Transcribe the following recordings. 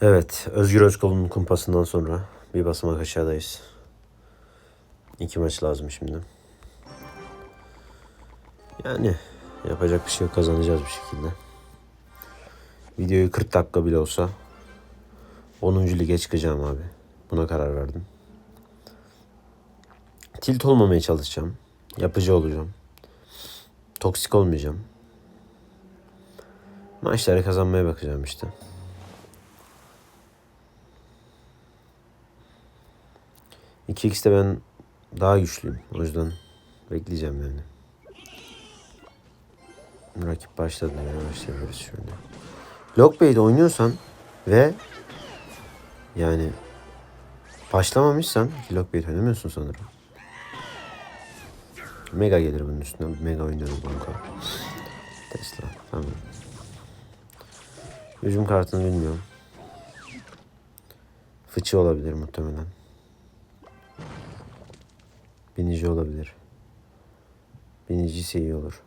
Evet, Özgür Özkol'un kumpasından sonra bir basamak aşağıdayız. İki maç lazım şimdi. Yani yapacak bir şey yok kazanacağız bir şekilde. Videoyu 40 dakika bile olsa 10. lige çıkacağım abi. Buna karar verdim. Tilt olmamaya çalışacağım. Yapıcı olacağım. Toksik olmayacağım. Maçları kazanmaya bakacağım işte. İki x'te ben daha güçlüyüm. O yüzden bekleyeceğim yani. Rakip başladı ya başlayabiliriz şöyle. Lockbait oynuyorsan ve yani başlamamışsan ki Lockbait oynamıyorsun sanırım. Mega gelir bunun üstüne. Mega oynarım banka. Tesla. Tamam. Hücum kartını bilmiyorum. Fıçı olabilir muhtemelen. Binici olabilir. Binici ise iyi olur.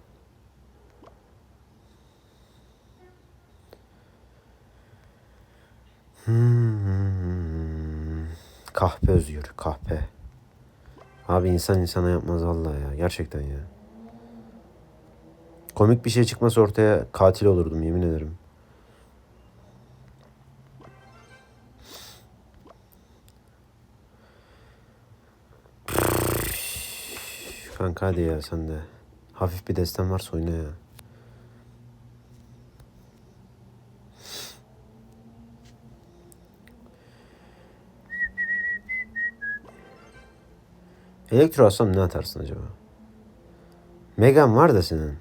Hmm. Kahpe özgür, kahpe. Abi insan insana yapmaz vallahi ya. Gerçekten ya. Komik bir şey çıkması ortaya katil olurdum yemin ederim. Kanka hadi ya sen de. Hafif bir desten varsa oyna ya. Elektro alsam ne atarsın acaba? Megan var da senin.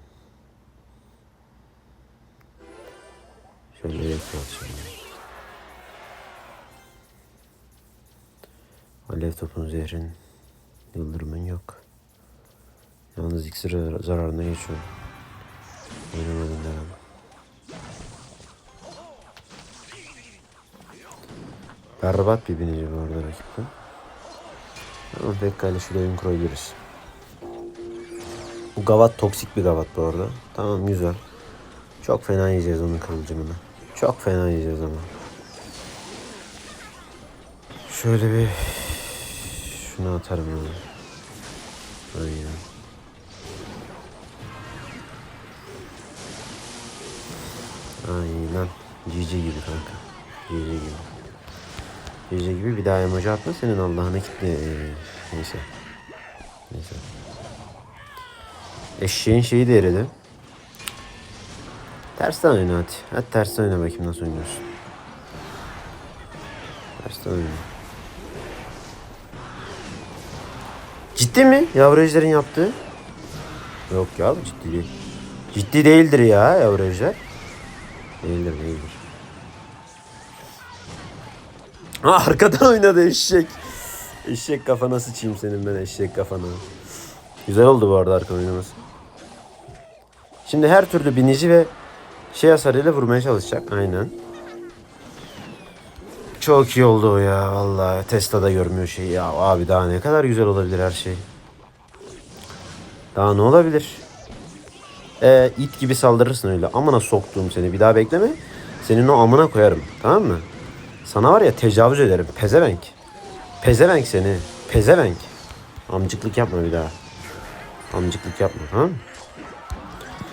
Şöyle elektro atacağım. Alev topun zehrin, yıldırımın yok. Yalnız iksir zararına geçiyor. Oynamadın demem. Berbat bir binici bu arada rakipte. Ama Pekka ile şuraya oyun kurabiliriz. Bu gavat toksik bir gavat bu arada. Tamam güzel. Çok fena yiyeceğiz onun kıvılcımını. Çok fena yiyeceğiz ama. Şöyle bir şunu atarım ya. Aynen. Aynen. Cici gibi kanka. Cici gibi. Cici gibi bir daha emoji atma senin Allah'ına kitle. Ee, neyse. Neyse. Eşeğin şeyi de eridi. Tersten oyna hadi. Hadi tersten oyna bakayım nasıl oynuyorsun. Tersten oyna. Ciddi mi? Yavru ejderin yaptığı? Yok ya ciddi değil. Ciddi değildir ya yavru. Değildir değildir. Aa, arkadan oynadı eşek. Eşek kafana sıçayım senin ben eşek kafana. Güzel oldu bu arada arka oynaması. Şimdi her türlü binici ve şey hasarıyla vurmaya çalışacak. Aynen. Çok iyi oldu o ya vallahi. Tesla'da görmüyor şeyi. Ya abi daha ne kadar güzel olabilir her şey. Daha ne olabilir? Ee, it gibi saldırırsın öyle. Amına soktuğum seni. Bir daha bekleme. Senin o amına koyarım. Tamam mı? Sana var ya tecavüz ederim. Pezevenk. Pezevenk seni. Pezevenk. Amcıklık yapma bir daha. Amcıklık yapma tamam mı?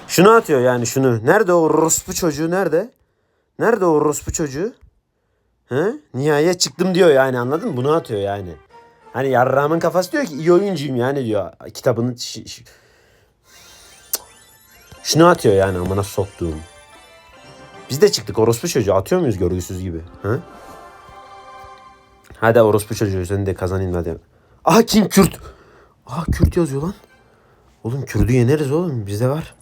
Şunu atıyor yani şunu. Nerede o orospu çocuğu nerede? Nerede o orospu çocuğu? He? Nihayet çıktım diyor yani anladın mı? Bunu atıyor yani. Hani yarrağımın kafası diyor ki iyi oyuncuyum yani diyor. Kitabını şunu atıyor yani amına soktuğum. Biz de çıktık orospu çocuğu atıyor muyuz görgüsüz gibi? Ha? Hadi orospu çocuğu sen de kazanayım hadi. Aha kim Kürt? Aha Kürt yazıyor lan. Oğlum Kürt'ü yeneriz oğlum bizde var.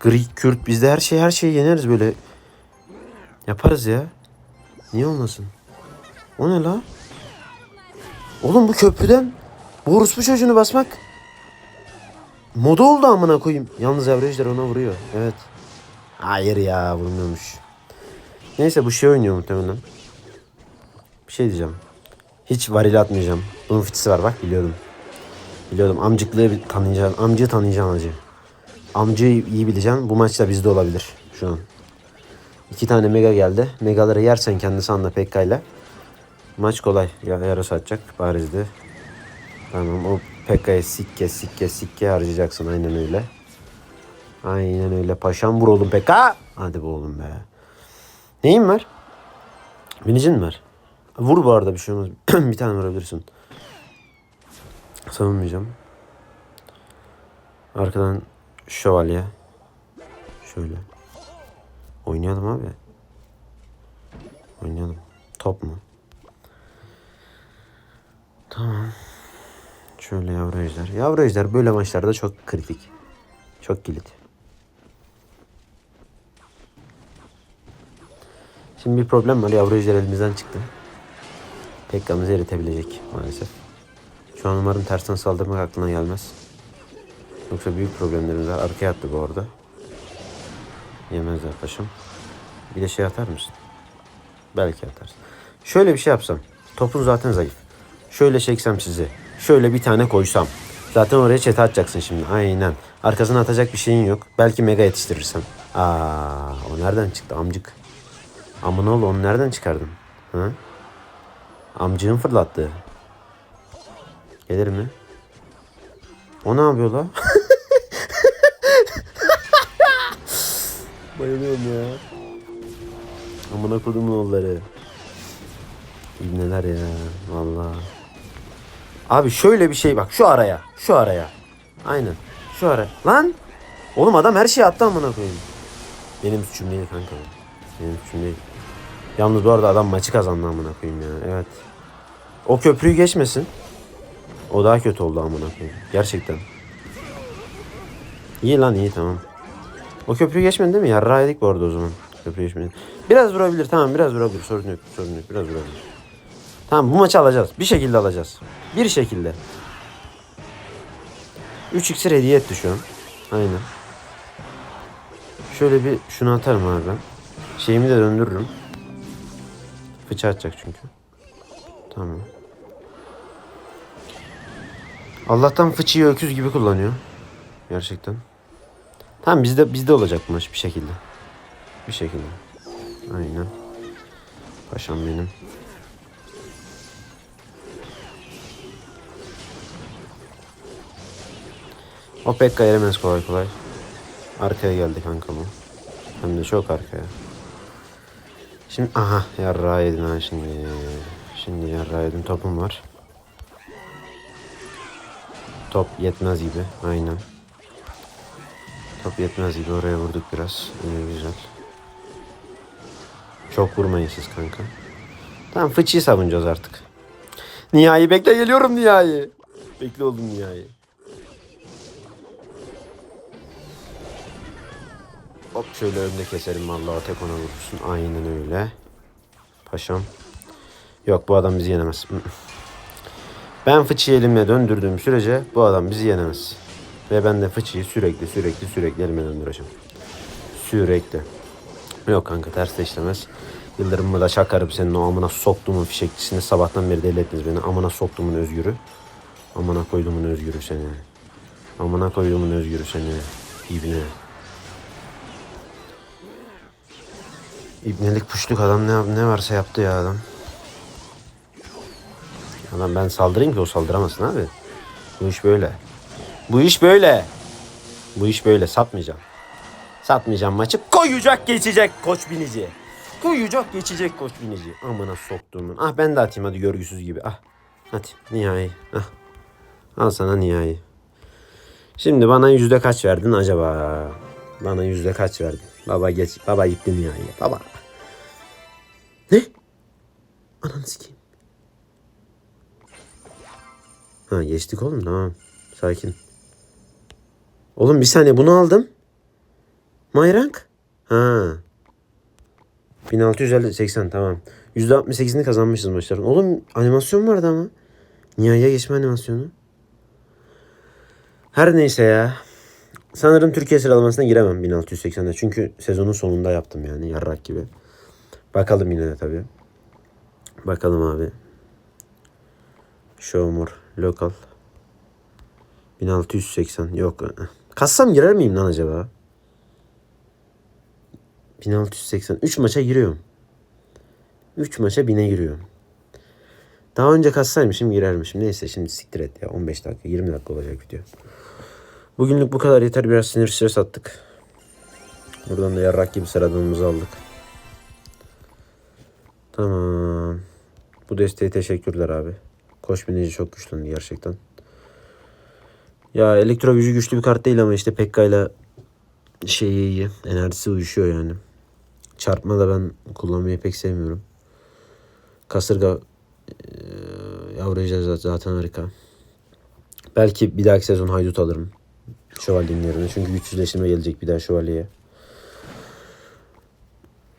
Gri Kürt bizde her şey her şeyi yeneriz böyle. Yaparız ya. Niye olmasın? O ne la? Oğlum bu köprüden bu orospu çocuğunu basmak moda oldu amına koyayım. Yalnız averajlar ona vuruyor. Evet. Hayır ya vurmuyormuş. Neyse bu şey oynuyor muhtemelen. Bir şey diyeceğim. Hiç varil atmayacağım. Bunun fitisi var bak biliyordum. Biliyordum amcıklığı bir tanıyacağım. Amcıyı tanıyacağım acı. Amcayı iyi bileceğim. Bu maçta bizde olabilir şu an. İki tane mega geldi. Megaları yersen kendi sanla Pekka'yla. Maç kolay. Ya yarısı atacak barizdi. Tamam o Pekka'ya sikke sikke sikke harcayacaksın aynen öyle. Aynen öyle. Paşam vur oğlum Pekka. Hadi be oğlum be. Neyin var? Binicin mi var? Vur bu arada bir şey olmaz. bir tane vurabilirsin. Savunmayacağım. Arkadan şövalye. Şöyle. Oynayalım abi. Oynayalım. Top mu? Tamam. Şöyle yavru ejder. Yavru ejder böyle maçlarda çok kritik. Çok kilit. Şimdi bir problem var. Yavru ejder elimizden çıktı. Pekkamızı eritebilecek maalesef. Şu an umarım tersten saldırmak aklına gelmez. Yoksa büyük problemlerimiz var. Arkaya attı bu arada. Yemezler paşam. Bir de şey atar mısın? Belki atarsın. Şöyle bir şey yapsam. Topun zaten zayıf. Şöyle çeksem sizi. Şöyle bir tane koysam. Zaten oraya çete atacaksın şimdi. Aynen. Arkasına atacak bir şeyin yok. Belki mega yetiştirirsen. Aa, o nereden çıktı amcık? Amına ol onu nereden çıkardın? Ha? Amcığın fırlattı. Gelir mi? O ne yapıyor la? Bayılıyorum ya. Amına kodumun oğulları. İbneler ya. Vallahi. Abi şöyle bir şey bak şu araya. Şu araya. Aynen. Şu ara. Lan. Oğlum adam her şeyi attı amına koyayım. Benim suçum değil kanka. Benim suçum değil. Yalnız bu arada adam maçı kazandı amına koyayım ya. Evet. O köprüyü geçmesin. O daha kötü oldu amına koyayım. Gerçekten. İyi lan iyi tamam. O köprüyü geçmedi değil mi? Yarrağı yedik bu arada o zaman. Köprüyü geçmedi. Biraz vurabilir tamam biraz vurabilir. Sorun yok sorun yok biraz vurabilir. Tamam bu maçı alacağız. Bir şekilde alacağız. Bir şekilde. 3 iksir hediye etti şu an. Aynen. Şöyle bir şunu atarım abi ben. Şeyimi de döndürürüm. Fıça atacak çünkü. Tamam. Allah'tan fıçıyı öküz gibi kullanıyor. Gerçekten. Tamam bizde bizde olacak maç bir şekilde. Bir şekilde. Aynen. Paşam benim. O Pekka yeremez kolay kolay. Arkaya geldi kanka bu. Hem de çok arkaya. Şimdi aha yarrağı yedin ha şimdi. Şimdi yarrağı yedin topum var. Top yetmez gibi aynen. Top yetmez gibi oraya vurduk biraz. İyi güzel. Çok vurmayın siz kanka. Tamam fıçıyı savunacağız artık. Nihai bekle geliyorum Nihai. Bekle oldum Nihai. Hop şöyle önde keserim vallahi tek ona vurursun. Aynen öyle. Paşam. Yok bu adam bizi yenemez. Ben fıçıyı elimle döndürdüğüm sürece bu adam bizi yenemez. Ve ben de fıçıyı sürekli sürekli sürekli elime döndüreceğim. Sürekli. Yok kanka ters de işlemez. Yıldırım'ı da çakarım senin o amına soktuğumun fişekçisini. Sabahtan beri deli ettiniz beni. Amına soktuğumun özgürü. Amına koyduğumun özgürü seni. Amına koyduğumun özgürü seni. İbne. İbnelik puşluk adam ne, ne varsa yaptı ya adam. Adam ben saldırayım ki o saldıramasın abi. Bu iş böyle. Bu iş böyle. Bu iş böyle satmayacağım. Satmayacağım maçı. Koyacak geçecek koç binici. Koyacak geçecek koç binici. Amına soktuğumun. Ah ben de atayım hadi görgüsüz gibi. Ah. Hadi nihai. Ah. Al sana nihai. Şimdi bana yüzde kaç verdin acaba? Bana yüzde kaç verdin? Baba geç. Baba gitti nihai. Baba. Ne? Ananı sikeyim. Ha geçtik oğlum tamam. Sakin. Oğlum bir saniye bunu aldım. Mayrank. Ha. 1680 tamam. %68'ini kazanmışız maçların. Oğlum animasyon vardı ama. Nihaiye geçme animasyonu. Her neyse ya. Sanırım Türkiye sıralamasına giremem 1680'de. Çünkü sezonun sonunda yaptım yani yarrak gibi. Bakalım yine de tabii. Bakalım abi. Showmore. Local. 1680. Yok. Kassam girer miyim lan acaba? 1680. 3 maça giriyorum. 3 maça 1000'e giriyorum. Daha önce kassaymışım girermişim. Neyse şimdi siktir et ya. 15 dakika 20 dakika olacak video. Bugünlük bu kadar yeter. Biraz sinir stres attık. Buradan da yarrak gibi sıradığımızı aldık. Tamam. Bu desteğe teşekkürler abi. Koş binici çok güçlendi gerçekten. Ya elektro gücü güçlü bir kart değil ama işte Pekka'yla şeyi iyi. Enerjisi uyuşuyor yani. Çarpma da ben kullanmayı pek sevmiyorum. Kasırga eee, yavru ejder zaten harika. Belki bir dahaki sezon haydut alırım. Şövalyenin yerine. Çünkü güçsüzleştirme gelecek bir daha şövalyeye.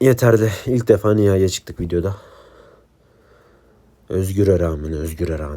Yeterli. İlk defa nihayeye çıktık videoda. Özgür'e rağmen, Özgür'e rağmen.